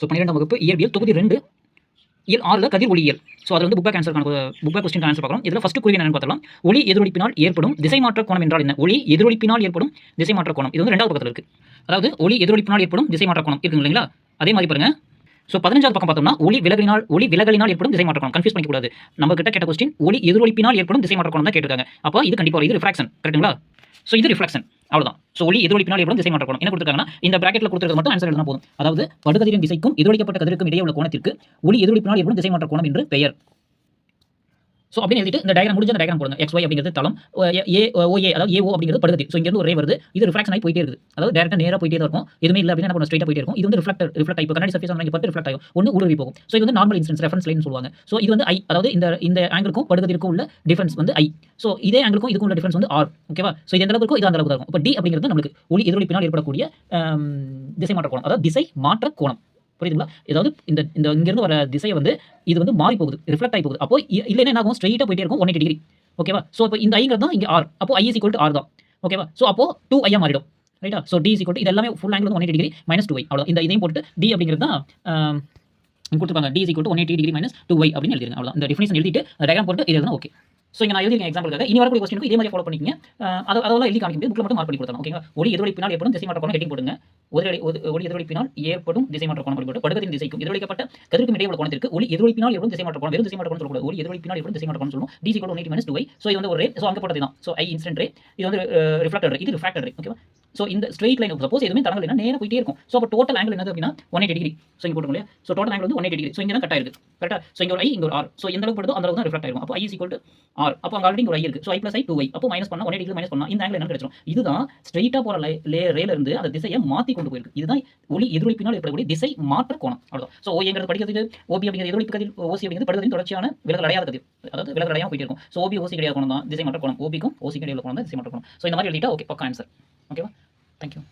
So பன்னிரெண்டாம் வகுப்பு இயற்பியல் தொகுதி ரெண்டு இயல் ஆறில் கதிர் ஒளியியல். ஸோ அதில் வந்து book back answer book back question answer பார்க்கலாம். இதில் ஃபஸ்ட்டு குருவி என்னன்னு பார்த்தலாம் ஒளி எதிரொலிப்பினால் ஏற்படும் திசை மாற்ற கோணம் என்றால் என்ன? ஒளி எதிரொலிப்பினால் ஏற்படும் திசை மாற்ற கோணம். இது வந்து ரெண்டாவது பக்கத்தில் இருக்குது அதாவது ஒளி எதிரொலிப்பினால் ஏற்படும் திசை மாற்ற கோணம். இருக்குங்க இல்லைங்களா? அதே மாதிரி பாருங்க. ஸோ பதினஞ்சாவது பக்கம் பார்த்தோம்னா ஒளி விலகினால் ஒளி விலகலினால் ஏற்படும் திசை மாற்ற கன்ஃபியூஸ் பண்ணிக்கூடாது நம்ம கிட்ட கேட்ட கொஸ்டின் ஒளி எதிரொலிப்பினால் ஏற்படும் திசை மாற்ற தான் கேட்டிருக்காங்க. அப்போ இது கண்டிப்பாக இது ரிஃப்ராக்ஷன் கரெக்ட்டுங்களா ஸோ இது ரிஃப்ராக்ஷன் அவ்வளோதான் ஸோ ஒளி எதிரொலிப்பினால் ஏற்படும் திசை மாற்ற என்ன கொடுத்துருக்காங்கன்னா இந்த பிராக்கெட்டில் கொடுத்துருக்க மட்டும் ஆன்சர் எழுதினா போதும். அதாவது படுகதிரின் திசைக்கும் எதிரொலிக்கப்பட்ட கதிருக்கும் இடையே உள்ள கோணத்திற்கு ஒளி எதிரொலிப்பினால் ஏற்படும் திசை மாற்ற கோணம் என்று பெயர். ஸோ அப்படின்னு எழுதிட்டு இந்த டயக்ராம் முடிஞ்ச அந்த டயக்ராம் போடுங்க. எக்ஸ் ஒய் அப்படிங்கிறது தளம். ஏ ஓஏ அதாவது ஏஓ அப்படிங்கிறது படுகதி. ஸோ இங்கிருந்து ஒரே வருது. இது ரிஃப்ளெக்ஷன் ஆகி போயிட்டே இருக்குது. அதாவது டேரக்டாக நேராக போயிட்டே தான் இருக்கும். எதுவுமே இல்லை அப்படின்னா நம்ம ஸ்ட்ரைட்டாக போயிட்டே இருக்கும். இது வந்து ரிஃப்ளெக்ட் ரிஃப்ளெக்ட் இப்போ கண்ணாடி சர்ஃபேஸ் வந்து பட்டு ரிஃப்ளெக்ட் ஆகும். ஒன்று ஊடுருவி போகும். ஸோ இது வந்து நார்மல் இன்சன்ஸ் ரெஃபரன்ஸ் லைன் சொல்லுவாங்க. ஸோ இது வந்து ஐ அதாவது இந்த இந்த ஆங்கிளுக்கும் படுகதிற்கும் உள்ள டிஃபரன்ஸ் வந்து ஐ ஸோ இதே ஆங்கிளுக்கும் இதுக்கும் உள்ள டிஃபரன்ஸ் வந்து ஆர் ஓகேவா ஸோ இது எந்த அளவுக்கு இருக்கும் இது அந்த அளவுக்கு இருக்கும். இப்போ டி அப்படிங்கிறது நம்மளுக்கு. ஒளி எதிரொலிப்பினால் ஏற்படக்கூடிய திசை மாற்ற கோணம். அதாவது திசை மாற்ற கோணம். புரியுதுங்களா? ஏதாவது இந்த இந்த இங்கேருந்து வர திசையை வந்து இது வந்து மாறி போகுது ரிஃப்ளெக்ட் ஆகி போகுது. அப்போ இல்லைன்னா என்ன ஆகும் ஸ்ட்ரெயிட்டாக போயிட்டே இருக்கும் ஒன் எயிட்டி டிகிரி ஓகேவா ஸோ இப்போ இந்த ஐங்கிறது தான் இங்கே ஆர் அப்போ I is equal to R தான். ஓகேவா ஸோ அப்போ டூ ஐயா மாறிடும். ரைட்டா ஸோ டி ஈக்குவல் இது எல்லாமே full angle one eighty degree minus two I அவ்வளோ இந்த இதையும் போட்டு டி அப்படிங்கிறது தான் ஆம், கொடுத்துருப்பாங்க D equal one eighty degree minus two I அப்படின்னு எழுதிருங்க. அவ்வளோ இந்த டிஃபினேஷன் எழுதிட்டு டயக்ராம் போட்டு இது ஓகே ஸோ இங்கே நான் எழுதிருக்கேன் எக்ஸாம்பிளுக்காக இனி வரக்கூடிய கொஸ்டினுக்கு இதே மாதிரி ஃபாலோ பண்ணிக்கங்க. அதை அதெல்லாம் எழுதி காமிக்க முடியாது புக்கில் மட்டும் மார்க் பண்ணி கொடுத்தலாம் ஓகேங்களா ஒளி எதிரொலி பின்னால் ஏற்படும் திசை மாற்ற கோணம் ஹெட்டிங் போடுங்க. ஒரு ஒளி எதிரொலி பின்னால் ஏற்படும் திசை மாற்ற கோணம் போட்டு படுக்கத்தின் திசைக்கும் எதிரொலிக்கப்பட்ட கதிர்க்கும் இடையே உள்ள கோணத்திற்கு ஒளி எதிரொலி பின்னால் ஏற்படும் திசை மாற்ற கோணம் வெறும் திசை மாற்ற கோணம் சொல்லக்கூடாது. ஒளி எதிரொலி பின்னால் ஏற்படும் திசை மாற்ற கோணம் சொல்லணும் DC code one eighty minus two so இது வந்து ஒரு ரே ஸோ அங்கே போட்டது தான். ஸோ ஐ இன்ஸ்டன்ட் ரே இது வந்து ரிஃப்ளெக்டட் ரே இது ரிஃப்ளெக்டட் ரே ஓகேவா ஸோ இந்த ஸ்ட்ரெயிட் லைன் சப்போஸ் எதுவுமே தடங்கள் என்ன நேராக போயிட்டே இருக்கும். ஸோ அப்போ டோட்டல் ஆங்கிள் என்னது அப்படின்னா ஒன் எயிட்டி டிகிரி ஸோ இங்கே போட்டுருங்க ஸோ டோட்டல் ஆங்கிள் வந்து ஒன் எயிட்டி டிகிரி ஸோ இங்கே தான் கட் ஆயிருக்கு கரெக்டாக ஸோ இங்கே ஒரு ஐ இங்கே ஒரு ஆர் ஸோ எந்த அளவுக்கு படுதோ அந்த அளவுக்கு தான் ரிஃப்ளெக்ட் ஆகும் அப்போ I is equal to R அப்போ அங்கே ஆல்ரெடி ஒரு ஐ இருக்கு. So I plus I two I அப்போ மைனஸ் பண்ணா ஒன் எயிட்டி மைனஸ் பண்ணா இந்த ஆங்கிள் என்ன கிடைச்சிடும் இதுதான் ஸ்ட்ரெயிட்டாக போகிற லே ரேல இருந்து அந்த திசையை மாற்றி கொண்டு போயிருக்கு. இதுதான் ஒளி எதிரொலிப்பினால் ஏற்படக்கூடிய திசை மாற்ற கோணம். அவ்வளோதான் ஸோ ஓங்கிறது படிக்கிறது ஓபி அப்படிங்கிறது எதிரொலிப்பு கதிர் ஓசி அப்படிங்கிறது படுவதின் தொடர்ச்சியான விலகல் அடையாத கதிர். அதாவது விலகல் அடையாமல் போயிட்டு இருக்கும். ஸோ ஓபி ஓசி கிடையாது கோணம் தான் திசை மாற்ற கோணம். ஓபிக்கும் ஓசி கிடையாது கோணம் தான் திசை மாற்ற கோணம். ஸோ இந்த மாதிரி எழுதிட்டா ஓகே பக்கம் ஆன்சர் ஓகேவா தேங்க்யூ